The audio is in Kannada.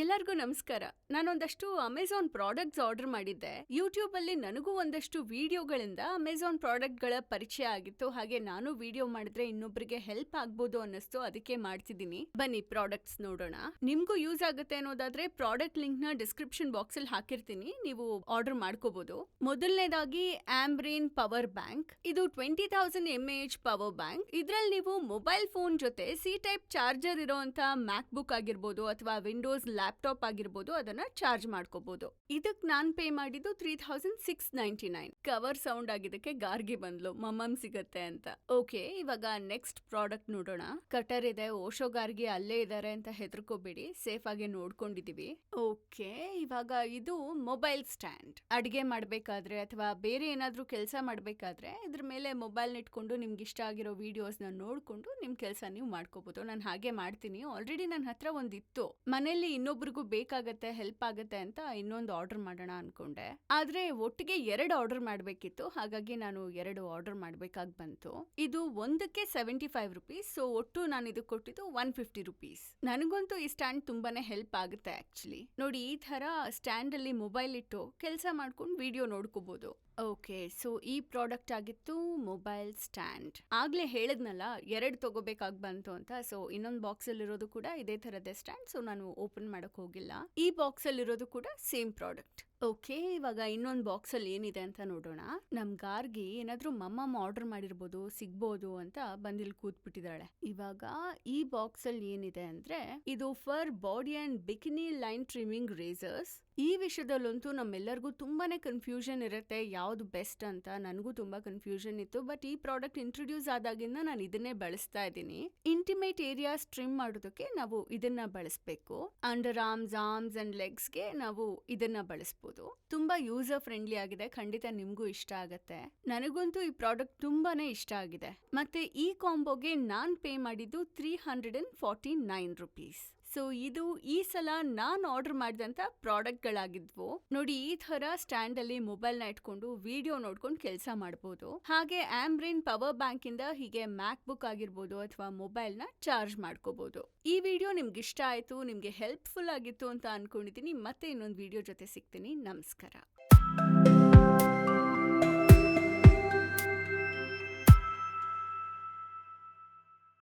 ಎಲ್ಲರಿಗೂ ನಮಸ್ಕಾರ. ನಾನೊಂದಷ್ಟು ಅಮೆಝಾನ್ ಪ್ರಾಡಕ್ಟ್ಸ್ ಆರ್ಡರ್ ಮಾಡಿದ್ದೆ. ಯೂಟ್ಯೂಬ್ ಅಲ್ಲಿ ನನಗೂ ಒಂದಷ್ಟು ವಿಡಿಯೋಗಳಿಂದ ಅಮೆಝಾನ್ ಪ್ರಾಡಕ್ಟ್ಗಳ ಪರಿಚಯ ಆಗಿತ್ತು. ಹಾಗೆ ನಾನು ವಿಡಿಯೋ ಮಾಡಿದ್ರೆ ಇನ್ನೊಬ್ಬರಿಗೆ ಹೆಲ್ಪ್ ಆಗ್ಬೋದು ಅನ್ನಿಸ್ತು. ಅದಕ್ಕೆ ಮಾಡ್ತಿದ್ದೀನಿ. ಬನ್ನಿ ಪ್ರಾಡಕ್ಟ್ಸ್ ನೋಡೋಣ. ನಿಮ್ಗೂ ಯೂಸ್ ಆಗುತ್ತೆ ಅನ್ನೋದಾದ್ರೆ ಪ್ರಾಡಕ್ಟ್ ಲಿಂಕ್ನ ಡಿಸ್ಕ್ರಿಪ್ಷನ್ ಬಾಕ್ಸ್ ಅಲ್ಲಿ ಹಾಕಿರ್ತೀನಿ. ನೀವು ಆರ್ಡರ್ ಮಾಡ್ಕೋಬಹುದು ಮೊದಲನೇದಾಗಿ ಆಂಬ್ರೇನ್ ಪವರ್ ಬ್ಯಾಂಕ್ ಇದು twenty thousand M H power bank ಇದ್ರಲ್ಲಿ ನೀವು ಮೊಬೈಲ್ ಫೋನ್ ಜೊತೆ ಸಿ ಟೈಪ್ ಚಾರ್ಜರ್ ಇರೋಂತ ಮ್ಯಾಕ್ ಬುಕ್ ಆಗಿರ್ಬೋದು ಅಥವಾ ವಿಂಡೋಸ್ ಲ್ಯಾಪ್ಟಾಪ್ ಆಗಿರ್ಬೋದು, ಅದನ್ನ ಚಾರ್ಜ್ ಮಾಡ್ಕೋಬಹುದು ಇದಕ್ ನಾನ್ ಪೇ ಮಾಡಿದ್ದು three thousand six ninety nine cover sound ಆಗಿದ್ದಕ್ಕೆ ಗಾರ್ಗಿ ಬಂದ್ಲು, ಮಮ್ಮಮ್ ಸಿಗತ್ತೆ ಅಂತ. ಓಕೆ, ಇವಾಗ ನೆಕ್ಸ್ಟ್ ಪ್ರಾಡಕ್ಟ್ ನೋಡೋಣ. ಕಟರ್ ಇದೆ, ಓಶೋ ಗಾರ್ಗಿ ಅಲ್ಲೇ ಇದಾರೆ ಅಂತ ಹೆದರ್ಕೋಬೇಡಿ, ಸೇಫ್ ಆಗಿ ನೋಡ್ಕೊಂಡಿದೀವಿ. ಓಕೆ, ಇವಾಗ ಇದು ಮೊಬೈಲ್ ಸ್ಟ್ಯಾಂಡ್. ಅಡಿಗೆ ಮಾಡ್ಬೇಕಾದ್ರೆ ಅಥವಾ ಬೇರೆ ಏನಾದ್ರೂ ಕೆಲಸ ಮಾಡ್ಬೇಕಾದ್ರೆ ಇದ್ರ ಮೇಲೆ ಮೊಬೈಲ್ ಇಟ್ಕೊಂಡು ನಿಮ್ಗೆ ಇಷ್ಟ ಆಗಿರೋ ವಿಡಿಯೋಸ್ನ ನೋಡ್ಕೊಂಡು ನಿಮ್ ಕೆಲಸ ನೀವು ಮಾಡ್ಕೋಬಹುದು ನಾನು ಹಾಗೆ ಮಾಡ್ತೀನಿ, ಆಲ್ರೆಡಿ ನನ್ನ ಹತ್ರ ಒಂದಿತ್ತು. ಮನೇಲಿ ಇನ್ನೊಬ್ರಿಗೂ ಬೇಕಾಗತ್ತೆ ಹೆಲ್ಪ್ ಆಗತ್ತೆ ಅಂತ ಇನ್ನೊಂದು ಆರ್ಡರ್ ಮಾಡೋಣ ಅನ್ಕೊಂಡೆ. ಆದ್ರೆ ಒಟ್ಟಿಗೆ ಎರಡು ಆರ್ಡರ್ ಮಾಡ್ಬೇಕಿತ್ತು. ಹಾಗಾಗಿ ನಾನು ಎರಡು ಆರ್ಡರ್ ಮಾಡ್ಬೇಕಾಗಿ ಬಂತು. ಇದು ಒಂದಕ್ಕೆ ಸೆವೆಂಟಿ ಫೈವ್ ರುಪೀಸ್ ಸೊ ಒಟ್ಟು ನಾನು ಇದು ಕೊಟ್ಟಿದ್ದು ಒನ್ ಫಿಫ್ಟಿ ರುಪೀಸ್ ನನಗಂತೂ ಈ ಸ್ಟ್ಯಾಂಡ್ ತುಂಬಾನೇ ಹೆಲ್ಪ್ ಆಗುತ್ತೆ ಆಕ್ಚುಲಿ ನೋಡಿ, ಈ ತರ ಸ್ಟ್ಯಾಂಡ್ ಅಲ್ಲಿ ಮೊಬೈಲ್ ಇಟ್ಟು ಕೆಲಸ ಮಾಡ್ಕೊಂಡು ವಿಡಿಯೋ ನೋಡ್ಕೋಬಹುದು ಓಕೆ, ಸೊ ಈ ಪ್ರಾಡಕ್ಟ್ ಆಗಿತ್ತು ಮೊಬೈಲ್ ಸ್ಟ್ಯಾಂಡ್. ಆಗ್ಲೇ ಹೇಳದ್ನಲ್ಲ, ಎರಡು ತಗೋಬೇಕಾಗಿ ಬಂತು ಅಂತ, ಸೊ ಇನ್ನೊಂದು ಬಾಕ್ಸ್ ಇರೋದು ಕೂಡ ಇದೇ ತರದೇ ಸ್ಟ್ಯಾಂಡ್, ಸೊ ನಾನು ಓಪನ್ ಮಾಡೋಕೆ ಹೋಗಿಲ್ಲ. ಈ ಬಾಕ್ಸ್ ಇರೋದು ಕೂಡ ಸೇಮ್ ಪ್ರಾಡಕ್ಟ್. ಓಕೆ, ಇವಾಗ ಇನ್ನೊಂದು ಬಾಕ್ಸಲ್ಲಿ ಏನಿದೆ ಅಂತ ನೋಡೋಣ. ನಮ್ ಗಾರ್ಗಿ ಏನಾದ್ರೂ ಮಮ್ಮಮ್ಮ ಆರ್ಡರ್ ಮಾಡಿರ್ಬೋದು, ಸಿಗ್ಬೋದು ಅಂತ ಬಂದಿಲ್ ಕೂತ್ಬಿಟ್ಟಿದ್ದಾಳೆ. ಇವಾಗ ಈ ಬಾಕ್ಸಲ್ಲಿ ಏನಿದೆ ಅಂದ್ರೆ, ಇದು for body and bikini line trimming razors. ಈ ವಿಷಯದಲ್ಲಂತೂ ನಮ್ಮೆಲ್ಲರಿಗೂ ತುಂಬಾನೇ ಕನ್ಫ್ಯೂಷನ್ ಇರುತ್ತೆ, ಯಾವ್ದು ಬೆಸ್ಟ್ ಅಂತ. ನನಗೂ ತುಂಬಾ ಕನ್ಫ್ಯೂಷನ್ ಇತ್ತು, ಬಟ್ ಈ ಪ್ರಾಡಕ್ಟ್ ಇಂಟ್ರೊಡ್ಯೂಸ್ ಆದಾಗಿಂದ ನಾನು ಇದನ್ನೇ ಬಳಸ್ತಾ ಇದ್ದೀನಿ. ಇಂಟಿಮೇಟ್ ಏರಿಯಾ ಸ್ಟ್ರಿಮ್ ಮಾಡೋದಕ್ಕೆ ನಾವು ಇದನ್ನ ಬಳಸಬೇಕು. ಅಂಡರ್ ಆರ್ಮ್ಸ್ ಆರ್ಮ್ಸ್ ಅಂಡ್ ಲೆಗ್ಸ್ಗೆ ನಾವು ಇದನ್ನ ಬಳಸಬಹುದು ತುಂಬಾ ಯೂಸರ್ ಫ್ರೆಂಡ್ಲಿ ಆಗಿದೆ. ಖಂಡಿತ ನಿಮ್ಗೂ ಇಷ್ಟ ಆಗತ್ತೆ. ನನಗಂತೂ ಈ ಪ್ರಾಡಕ್ಟ್ ತುಂಬಾನೇ ಇಷ್ಟ ಆಗಿದೆ. ಮತ್ತೆ ಈ ಕಾಂಬೋಗೆ ನಾನ್ ಪೇ ಮಾಡಿದ್ದು three hundred and forty nine rupees so ಇದು ಈ ಸಲ ನಾನು ಆರ್ಡರ್ ಮಾಡಿದಂತ ಪ್ರಾಡಕ್ಟ್ ಗಳಾಗಿದ್ವು ನೋಡಿ ಈ ತರ ಸ್ಟ್ಯಾಂಡ್ ಅಲ್ಲಿ ಮೊಬೈಲ್ನ ಇಟ್ಕೊಂಡು ವಿಡಿಯೋ ನೋಡ್ಕೊಂಡು ಕೆಲಸ ಮಾಡಬಹುದು ಹಾಗೆ ಆಮ್ರಿನ್ ಪವರ್ ಬ್ಯಾಂಕ್ ಇಂದ ಹೀಗೆ ಮ್ಯಾಕ್ ಬುಕ್ ಆಗಿರ್ಬೋದು ಅಥವಾ ಮೊಬೈಲ್ನ ಚಾರ್ಜ್ ಮಾಡ್ಕೋಬಹುದು ಈ ವಿಡಿಯೋ ನಿಮ್ಗೆ ಇಷ್ಟ ಆಯ್ತು, ನಿಮ್ಗೆ ಹೆಲ್ಪ್ಫುಲ್ ಆಗಿತ್ತು ಅಂತ ಅನ್ಕೊಂಡಿದೀನಿ. ಮತ್ತೆ ಇನ್ನೊಂದು ವಿಡಿಯೋ ಜೊತೆ ಸಿಗ್ತೀನಿ. ನಮಸ್ಕಾರ.